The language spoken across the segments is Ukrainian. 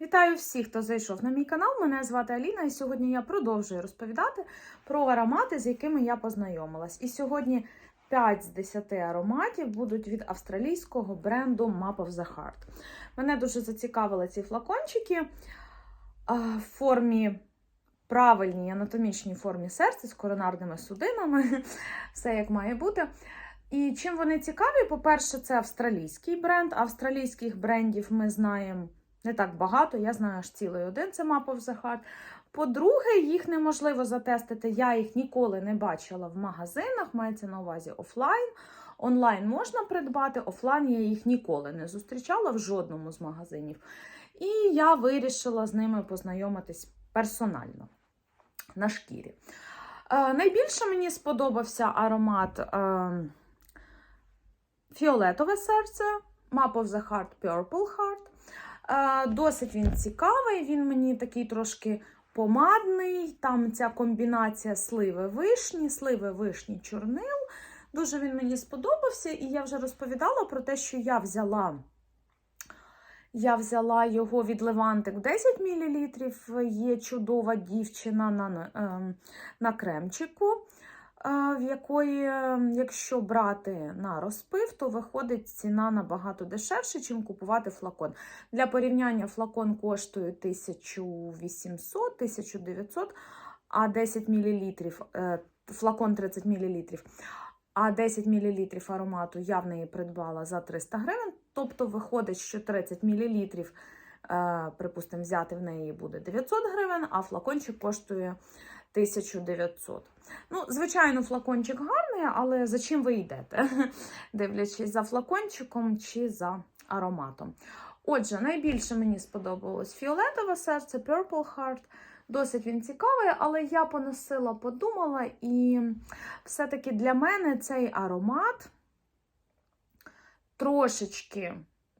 Вітаю всіх, хто зайшов на мій канал. Мене звати Аліна, і сьогодні я продовжую розповідати про аромати, з якими я познайомилась. І сьогодні 5 з 10 ароматів будуть від австралійського бренду Map of the Heart. Мене дуже зацікавили ці флакончики в формі. Правильній анатомічній формі серця з коронарними судинами, все як має бути. І чим вони цікаві? По-перше, це австралійський бренд. Австралійських брендів ми знаємо не так багато, я знаю аж цілий один це Map of the Heart. По-друге, їх неможливо затестити. Я їх ніколи не бачила в магазинах, мається на увазі офлайн. Онлайн можна придбати, офлайн я їх ніколи не зустрічала в жодному з магазинів. І я вирішила з ними познайомитись персонально на шкірі. Е, найбільше мені сподобався аромат е, Фіолетове серце, Map of the Heart Purple Heart. Е, Досить він цікавий, він мені такий трошки помадний. Там ця комбінація сливи вишні, сливи вишні чорнил. Дуже він мені сподобався, і я вже розповідала про те, що я взяла. Я взяла його від Левантик 10 мл. Є чудова дівчина на, ем, на кремчику, в якої, ем, якщо брати на розпив, то виходить ціна набагато дешевше, ніж купувати флакон. Для порівняння флакон коштує 1800-1900, а 10 мл, флакон 30 мл. А 10 мл аромату я в неї придбала за 300 гривень. Тобто виходить, що 30 мл, е, припустимо, взяти в неї буде 900 гривень, а флакончик коштує 1900. Ну, звичайно, флакончик гарний, але за чим ви йдете? Дивлячись за флакончиком чи за ароматом. Отже, найбільше мені сподобалось фіолетове серце, Purple Heart. Досить він цікавий, але я поносила, подумала, і все-таки для мене цей аромат трошечки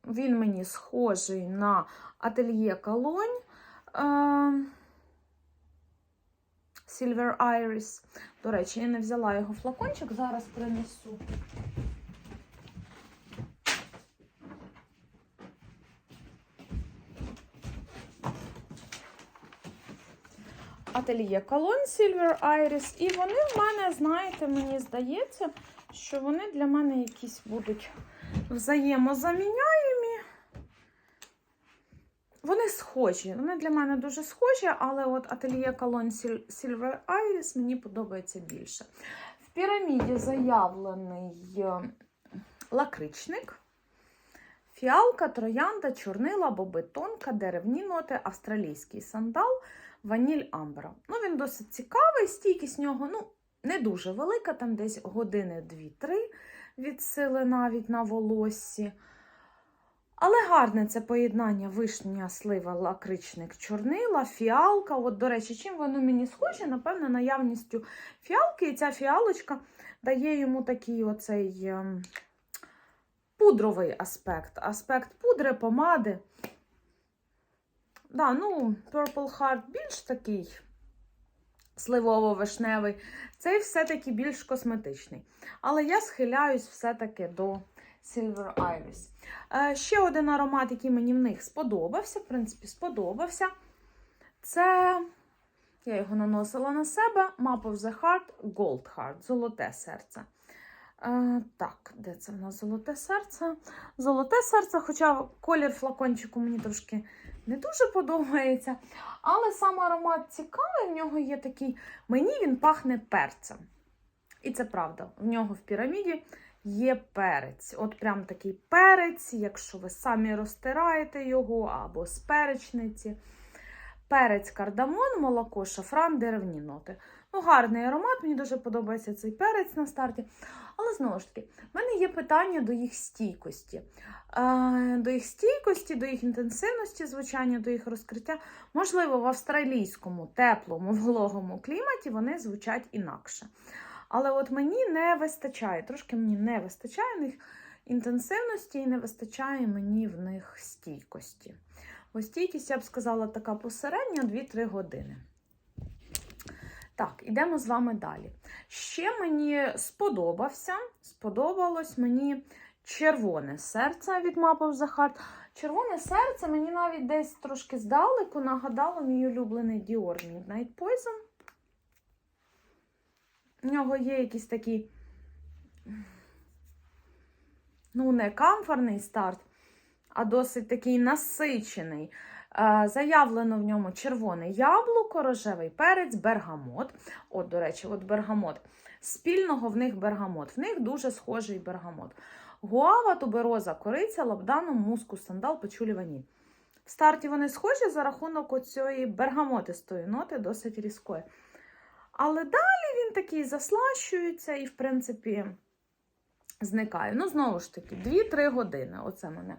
він мені схожий на ательє Колонь Silver Iris. До речі, я не взяла його флакончик, зараз принесу. Ательє Колонь Silver Iris. І вони в мене, знаєте, мені здається, що вони для мене якісь будуть взаємозаміняємі. Вони схожі. Вони для мене дуже схожі, але от ательє Колонь Silver Iris мені подобається більше. В піраміді заявлений лакричник. Фіалка, троянда, чорнила, боби тонка, деревні ноти, австралійський сандал, ваніль амбра. Ну, він досить цікавий, стійкість нього ну, не дуже велика, там десь години 2-3 від сили навіть на волоссі. Але гарне це поєднання вишня, слива, лакричник, чорнила, фіалка. От, до речі, чим воно мені схоже, напевно, наявністю фіалки. І ця фіалочка дає йому такий оцей ем, пудровий аспект. Аспект пудри, помади. Да, ну, Purple Heart більш такий сливово-вишневий. Цей все-таки більш косметичний. Але я схиляюсь все-таки до Silver Iris. Е, ще один аромат, який мені в них сподобався, в принципі, сподобався. Це, я його наносила на себе, Map of the Heart, Gold Heart, золоте серце. Е, так, де це в нас золоте серце? Золоте серце, хоча колір флакончику мені трошки не дуже подобається. Але сам аромат цікавий, в нього є такий. Мені він пахне перцем. І це правда, в нього в піраміді є перець. От прям такий перець, якщо ви самі розтираєте його, або з перечниці. Перець, кардамон, молоко, шафран, деревні ноти. Ну, гарний аромат, мені дуже подобається цей перець на старті. Але знову ж таки, в мене є питання до їх стійкості. До їх стійкості, до їх інтенсивності звучання, до їх розкриття. Можливо, в австралійському теплому, вологому кліматі вони звучать інакше. Але от мені не вистачає, трошки мені не вистачає в них інтенсивності і не вистачає мені в них стійкості. Ось стійкість, я б сказала, така посередня 2-3 години. Так, ідемо з вами далі. Ще мені сподобався, сподобалось мені червоне серце від Map of. Червоне серце мені навіть десь трошки здалеку нагадало мій улюблений Dior Midnight Poison. У нього є якийсь такий, ну, не камфорний старт, а досить такий насичений. Е, Заявлено в ньому червоне яблуко, рожевий перець, бергамот. От, до речі, от бергамот. Спільного в них бергамот. В них дуже схожий бергамот. Гуава, тубероза, кориця, лабданом, мускус, сандал, пачулі, ваніль. В старті вони схожі за рахунок оцієї бергамотистої ноти, досить різкої. Але далі він такий заслащується і, в принципі, зникає. Ну, знову ж таки, 2-3 години. Оце мене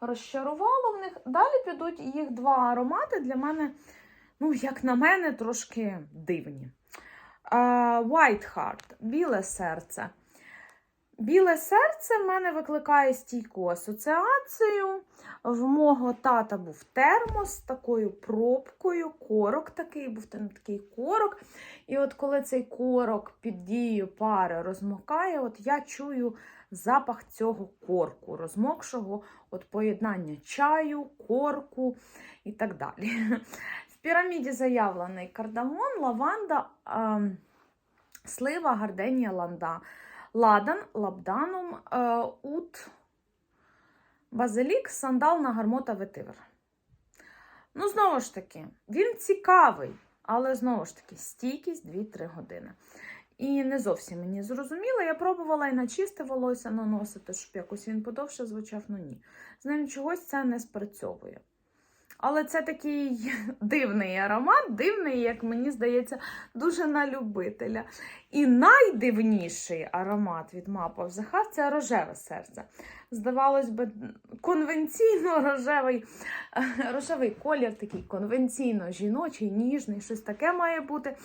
розчарувало в них. Далі підуть їх два аромати для мене, ну, як на мене, трошки дивні. White Heart, біле серце. Біле серце в мене викликає стійку асоціацію. В мого тата був термос з такою пробкою, корок такий, був там такий корок. І от коли цей корок під дією пари розмокає, от я чую запах цього корку, розмокшого от поєднання чаю, корку і так далі. В піраміді заявлений кардамон, лаванда, а, слива, гарденія, ланда. Ладан, лабданум, е, ут, базилік, сандал, нагармота, ветивер. Ну, знову ж таки, він цікавий, але знову ж таки, стійкість 2-3 години. І не зовсім мені зрозуміло. Я пробувала і на чисте волосся наносити, щоб якось він подовше звучав, ну ні. З ним чогось це не спрацьовує. Але це такий дивний аромат, дивний, як мені здається, дуже на любителя. І найдивніший аромат від Map of the це рожеве серце. Здавалось би, конвенційно рожевий, рожевий колір, такий конвенційно жіночий, ніжний, щось таке має бути.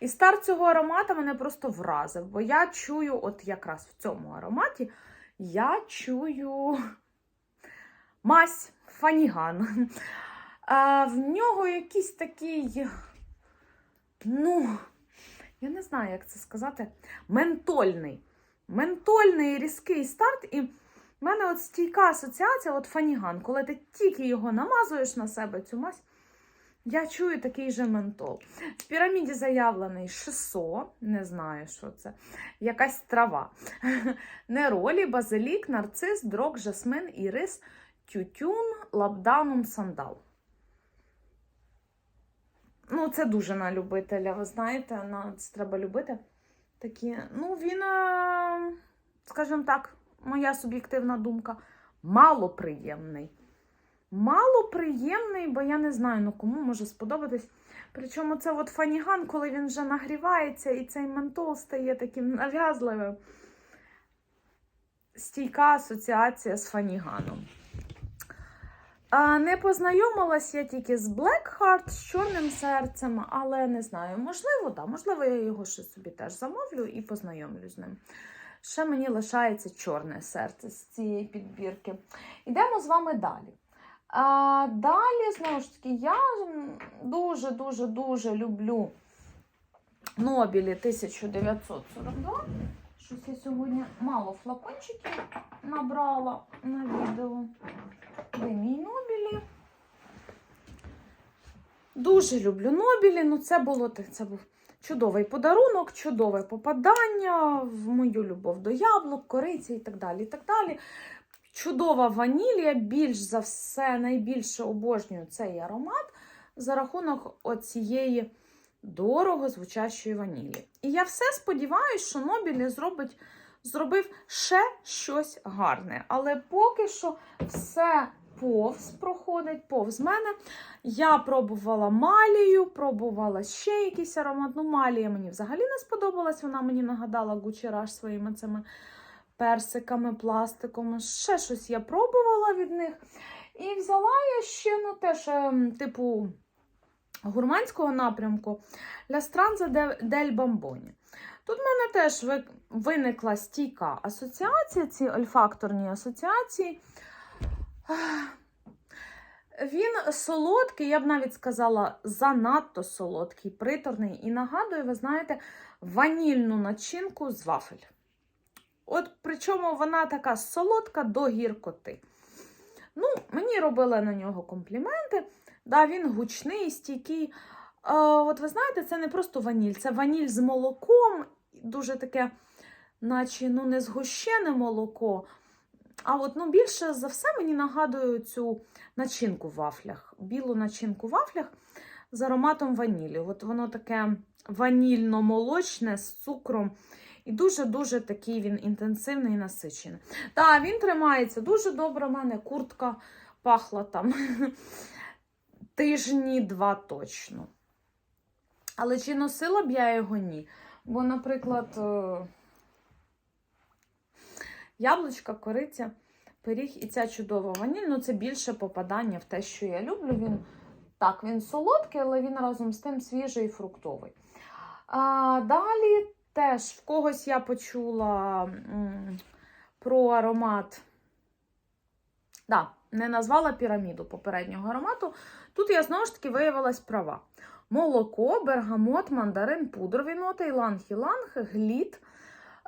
І старт цього аромату мене просто вразив, бо я чую, от якраз в цьому ароматі, я чую мазь, фаніган. А в нього якийсь такий, ну, я не знаю, як це сказати, ментольний. Ментольний різкий старт. І в мене от стійка асоціація, от фаніган, коли ти тільки його намазуєш на себе, цю мазь, я чую такий же ментол. В піраміді заявлений шисо, не знаю, що це, якась трава. Неролі, базилік, нарцис, дрог, жасмин, ірис, тютюн, лабданум, сандал. Ну, це дуже на любителя, ви знаєте, на це треба любити. Такі, ну, він, е, скажімо так, моя суб'єктивна думка, малоприємний. Малоприємний, бо я не знаю, ну кому може сподобатись. Причому це от фаніган, коли він вже нагрівається, і цей ментол стає таким нав'язливим. Стійка асоціація з фаніганом. А, Не познайомилась я тільки з Black Heart, з чорним серцем, але не знаю, можливо, да, можливо, я його ще собі теж замовлю і познайомлю з ним. Ще мені лишається чорне серце з цієї підбірки. Йдемо з вами далі. А, Далі, знову ж таки, я дуже-дуже-дуже люблю Нобілі 1942. Щось я сьогодні мало флакончиків набрала на відео. Де мій Нобілі? Дуже люблю Нобілі. Ну, це було це був чудовий подарунок, чудове попадання в мою любов до яблук, кориці і так далі. і так далі. Чудова ванілія, більш за все, найбільше обожнюю цей аромат за рахунок оцієї дорого звучащої ванілі. І я все сподіваюся, що Нобілі зробить, зробив ще щось гарне. Але поки що все повз проходить, повз мене. Я пробувала малію, пробувала ще якийсь аромат. Ну, малія мені взагалі не сподобалась. Вона мені нагадала Rush своїми цими персиками, пластиком. Ще щось я пробувала від них. І взяла я ще, ну, теж, ем, типу, гурманського напрямку Ля Странза дель Бамбоні. Тут в мене теж виникла стійка асоціація, ці ольфакторні асоціації. Він солодкий, я б навіть сказала, занадто солодкий, приторний. І нагадує, ви знаєте, ванільну начинку з вафель. От причому вона така солодка до гіркоти. Ну, мені робили на нього компліменти. Да, він гучний, стійкий. От ви знаєте, це не просто ваніль, це ваніль з молоком, дуже таке, наче ну, не згущене молоко. А от ну, більше за все мені нагадує цю начинку в вафлях, білу начинку в вафлях з ароматом ванілі. От воно таке ванільно-молочне з цукром. І дуже-дуже такий він інтенсивний і насичений. Так, він тримається дуже добре. У мене куртка пахла там тижні два точно. Але чи носила б я його ні? Бо, наприклад, е, яблучка, кориця, пиріг і ця чудова ваніль, ну це більше попадання в те, що я люблю. Він так, він солодкий, але він разом з тим свіжий і фруктовий. А, далі теж в когось я почула м, про аромат. Да, не назвала піраміду попереднього аромату. Тут я знову ж таки виявилась права. Молоко, бергамот, мандарин, пудрові ноти, іланг-іланг, гліт,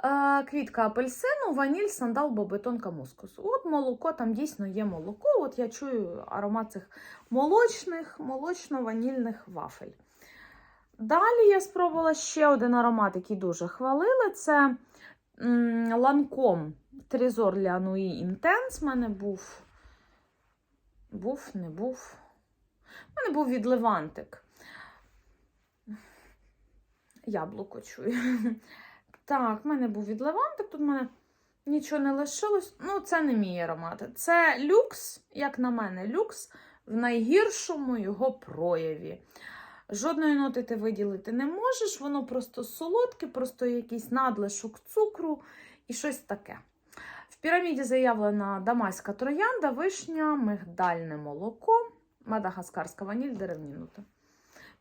е, квітка апельсину, ваніль, сандал, бобетонка, мускус. От молоко, там дійсно є молоко. От я чую аромат цих молочних, молочно-ванільних вафель. Далі я спробувала ще один аромат, який дуже хвалили. Це ланком Трізор Лянуї Інтенс. У мене був. Був, не був. У мене був від Левантик. Яблуко чую. Так, в мене був від Левантик, тут в мене нічого не лишилось. Ну, це не мій аромат. Це люкс, як на мене, люкс в найгіршому його прояві. Жодної ноти ти виділити не можеш, воно просто солодке, просто якийсь надлишок цукру і щось таке. В піраміді заявлена дамаська троянда, вишня, мигдальне молоко, мадагаскарська ваніль, деревні ноти.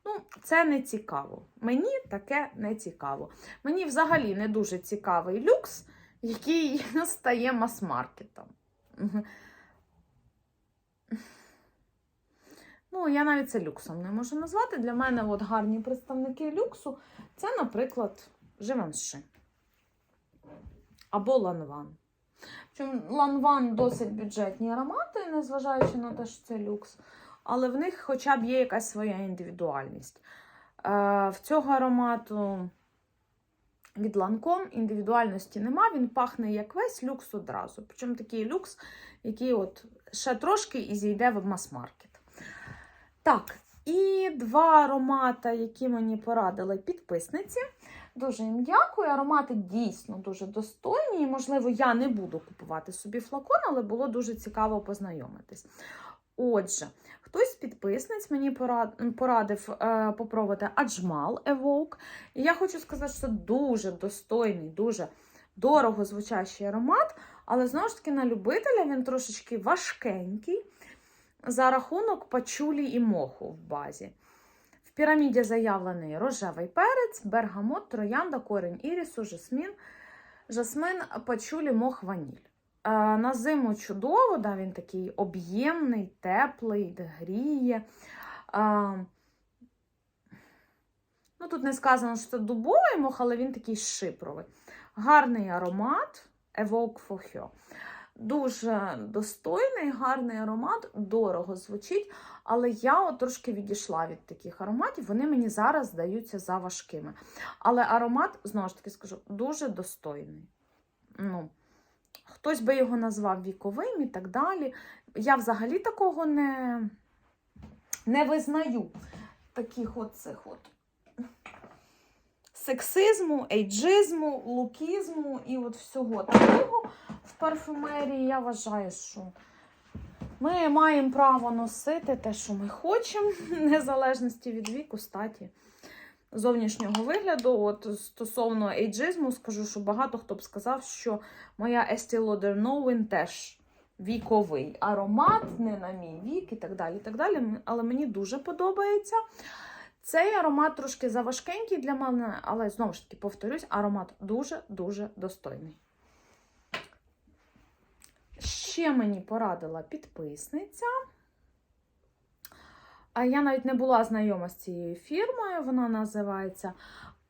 Ну, це не цікаво. Мені таке не цікаво. Мені взагалі не дуже цікавий люкс, який стає мас-маркетом. Ну, я навіть це люксом не можу назвати. Для мене от гарні представники люксу це, наприклад, Живанши. Або Ланван. Причому Ланван досить бюджетні аромати, незважаючи на те, що це люкс. Але в них хоча б є якась своя індивідуальність. Е, в цього аромату від Ланком індивідуальності нема, він пахне як весь люкс одразу. Причому такий люкс, який от ще трошки і зійде в мас-маркет. Так, і два аромати, які мені порадили підписниці. Дуже їм дякую. Аромати дійсно дуже достойні. І, можливо, я не буду купувати собі флакон, але було дуже цікаво познайомитись. Отже, хтось з підписниць мені порадив е, попробувати Аджмал Evoke. І я хочу сказати, що дуже достойний, дуже дорого звучащий аромат, але знову ж таки на любителя він трошечки важкенький за рахунок пачулі і моху в базі. В піраміді заявлений рожевий перець, бергамот, троянда, корінь ірісу, жасмін, жасмин, пачулі, мох, ваніль. Е, На зиму чудово, да, він такий об'ємний, теплий, гріє. Е, Ну, тут не сказано, що це дубовий мох, але він такий шипровий. Гарний аромат Evoke for Her. Дуже достойний, гарний аромат, дорого звучить, але я трошки відійшла від таких ароматів. Вони мені зараз здаються за важкими. Але аромат, знову ж таки скажу, дуже достойний. Ну, Хтось би його назвав віковим і так далі. Я взагалі такого не, не визнаю. Таких от цих от сексизму, ейджизму, лукізму і от всього такого в парфумерії. Я вважаю, що ми маємо право носити те, що ми хочемо, незалежності від віку, статі, зовнішнього вигляду. От стосовно ейджизму, скажу, що багато хто б сказав, що моя Estee Lauder Knowin теж віковий аромат, не на мій вік і так далі. і так далі. Але мені дуже подобається. Цей аромат трошки заважкенький для мене, але знову ж таки повторюсь, аромат дуже-дуже достойний. Ще мені порадила підписниця. А я навіть не була знайома з цією фірмою. Вона називається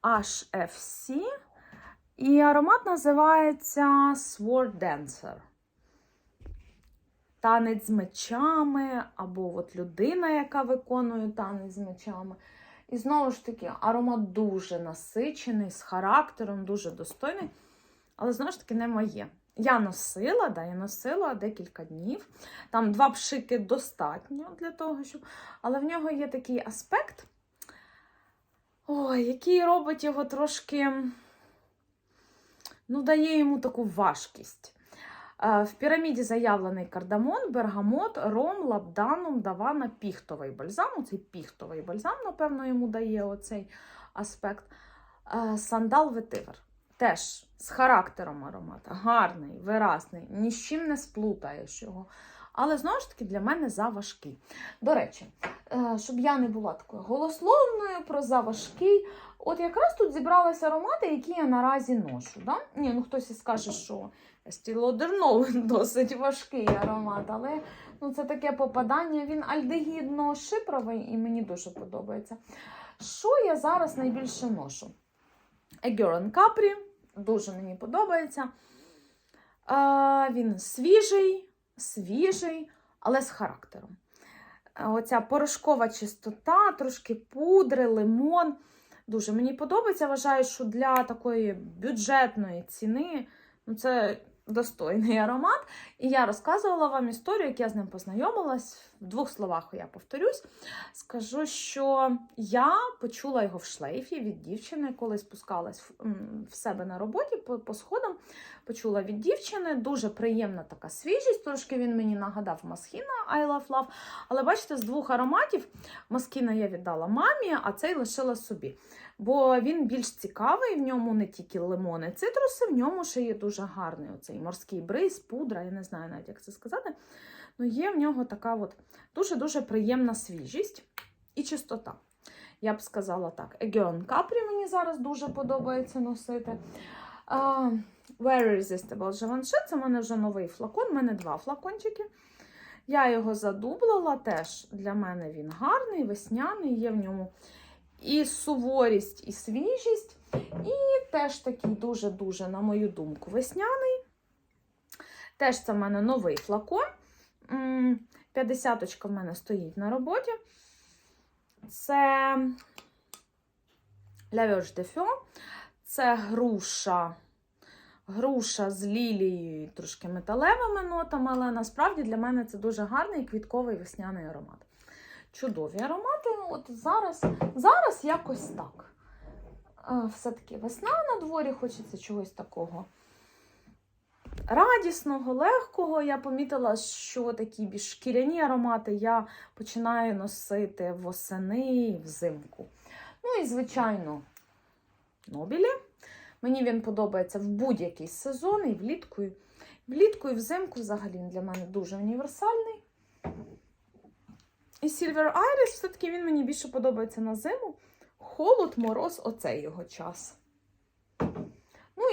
HFC. І аромат називається Sword Dancer. танець з мечами, або от людина, яка виконує танець з мечами. І знову ж таки, аромат дуже насичений, з характером, дуже достойний. Але знову ж таки не моє. Я носила, да, я носила декілька днів. Там два пшики достатньо для того, щоб. Але в нього є такий аспект, ой, який робить його трошки, ну, дає йому таку важкість. Е, В піраміді заявлений кардамон, бергамот, ром, лабданум, давана, піхтовий бальзам. Оцей піхтовий бальзам, напевно, йому дає оцей аспект. Е, Сандал ветивер. Теж з характером аромата. Гарний, виразний, ні з чим не сплутаєш його. Але знову ж таки для мене заважкий. До речі, е, щоб я не була такою голословною про заважкий. От якраз тут зібралися аромати, які я наразі ношу. Да? Ні, ну хтось і скаже, що Estee досить важкий аромат, але ну, це таке попадання. Він альдегідно-шипровий і мені дуже подобається. Що я зараз найбільше ношу? Егерон Capri, дуже мені подобається. Е, він свіжий, свіжий, але з характером. Оця порошкова чистота, трошки пудри, лимон. Дуже мені подобається. Вважаю, що для такої бюджетної ціни ну, це достойний аромат. І я розказувала вам історію, як я з ним познайомилась. В двох словах я повторюсь. Скажу, що я почула його в шлейфі від дівчини, коли спускалась в- себе на роботі по, по сходам. Почула від дівчини. Дуже приємна така свіжість. Трошки він мені нагадав Маскіна I Love Love. Але бачите, з двох ароматів Маскіна я віддала мамі, а цей лишила собі. Бо він більш цікавий, в ньому не тільки лимони, цитруси, в ньому ще є дуже гарний оцей морський бриз, пудра, я не знаю навіть, як це сказати. Ну, є в нього така от дуже-дуже приємна свіжість і чистота. Я б сказала так. Егеон Капрі мені зараз дуже подобається носити. Uh, Very Irresistible Givenchy, це в мене вже новий флакон, в мене два флакончики. Я його задублила теж. Для мене він гарний, весняний, є в ньому і суворість, і свіжість. І теж такий дуже-дуже, на мою думку, весняний. Теж це в мене новий флакон. М, 50 в мене стоїть на роботі. Це Verge de Feu. Це груша. Груша з лілією, трошки металевими нотами, але насправді для мене це дуже гарний квітковий весняний аромат. Чудові аромати. От зараз, зараз якось так. Е, Все-таки весна на дворі, хочеться чогось такого радісного, легкого. Я помітила, що такі більш шкіряні аромати я починаю носити восени і взимку. Ну і, звичайно, Нобілі. Мені він подобається в будь-який сезон, і влітку, влітку, і взимку взагалі для мене дуже універсальний. І Silver Iris, все-таки він мені більше подобається на зиму. Холод, мороз, оцей його час.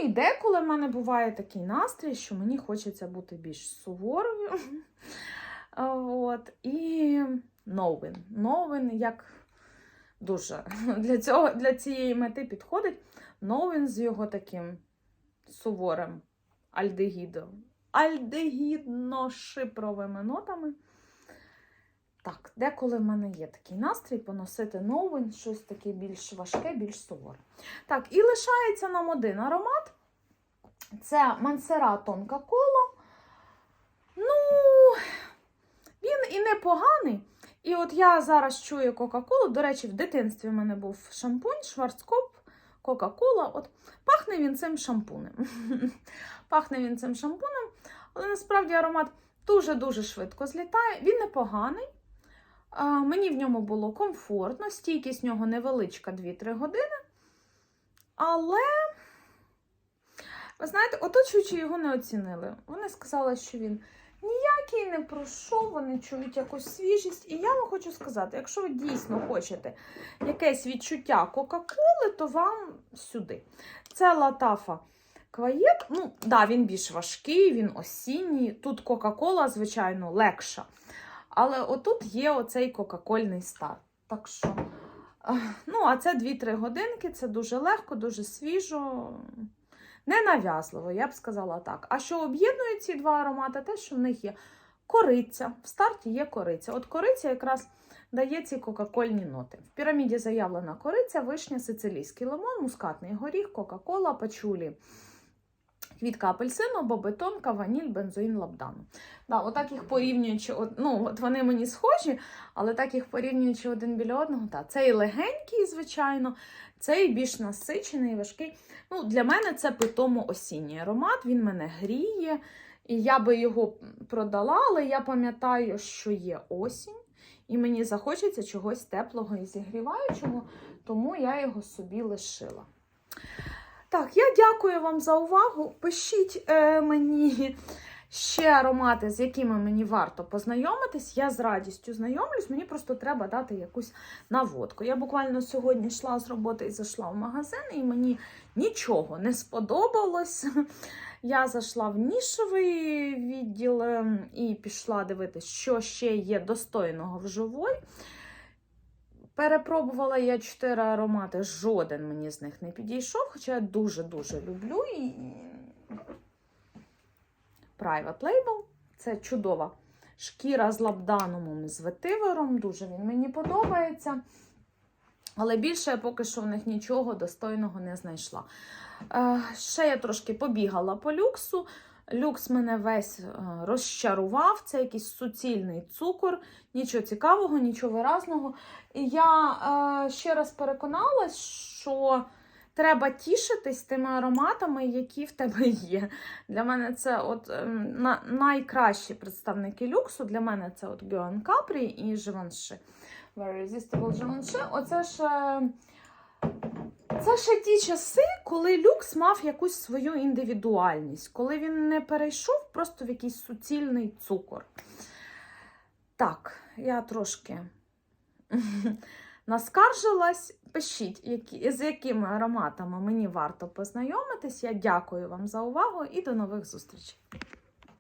І деколи в мене буває такий настрій, що мені хочеться бути більш суворою. От. І новин. Новин як дуже для, цього, для цієї мети підходить. Новин з його таким суворим альдегідом. Альдегідно-шипровими нотами. Так, деколи в мене є такий настрій поносити новин, щось таке більш важке, більш суворе. Так, і лишається нам один аромат. Це Мансера Тонка Коло. Ну, він і непоганий. І от я зараз чую Кока-Колу. До речі, в дитинстві в мене був шампунь, Шварцкоп, Кока-Кола. От пахне він цим шампунем. пахне він цим шампунем, але насправді аромат дуже-дуже швидко злітає. Він непоганий. Мені в ньому було комфортно, стійкість в нього невеличка 2-3 години. Але, ви знаєте, оточуючи його не оцінили. Вони сказали, що він ніякий не пройшов, вони чують якусь свіжість. І я вам хочу сказати: якщо ви дійсно хочете якесь відчуття Кока-Коли, то вам сюди. Це латафа Кваєт. Ну, да, він більш важкий, він осінній. Тут Кока-Кола, звичайно, легша. Але отут є оцей кока-кольний старт. Так що, ну, а це 2-3 годинки, це дуже легко, дуже свіжо, ненав'язливо, я б сказала так. А що об'єднує ці два аромати? Те, що в них є Кориця. В старті є кориця. От кориця якраз дає ці кока-кольні ноти. В піраміді заявлена кориця, вишня, сицилійський лимон, мускатний горіх, кока-кола, пачулі. Квітка апельсину, бобетонка, ваніль, бензоїн, лабдану. Да, отак їх порівнюючи, от, ну, от вони мені схожі, але так їх порівнюючи один біля одного, та, цей легенький, звичайно, цей більш насичений, важкий. Ну, для мене це питомо осінній аромат, він мене гріє, і я би його продала, але я пам'ятаю, що є осінь, і мені захочеться чогось теплого і зігріваючого, тому я його собі лишила. Так, я дякую вам за увагу. Пишіть е, мені ще аромати, з якими мені варто познайомитись. Я з радістю знайомлюсь, мені просто треба дати якусь наводку. Я буквально сьогодні йшла з роботи і зайшла в магазин, і мені нічого не сподобалось. Я зайшла в нішевий відділ ем, і пішла дивитися, що ще є достойного в живой. Перепробувала я чотири аромати, жоден мені з них не підійшов, хоча я дуже-дуже люблю. І... Private Label це чудова шкіра з лабданумом і з ветивером. Дуже він мені подобається. Але більше я поки що в них нічого достойного не знайшла. Е, ще я трошки побігала по люксу. Люкс мене весь е, розчарував. Це якийсь суцільний цукор, нічого цікавого, нічого виразного. І я е, ще раз переконалась, що треба тішитись тими ароматами, які в тебе є. Для мене це от е, на, найкращі представники люксу. Для мене це от Bjorn Capri і Givenchy. Very Irresistible Givenchy. Оце ж. е, це ще ті часи, коли люкс мав якусь свою індивідуальність, коли він не перейшов просто в якийсь суцільний цукор. Так, я трошки наскаржилась. Пишіть, які, з якими ароматами мені варто познайомитись. Я дякую вам за увагу і до нових зустрічей.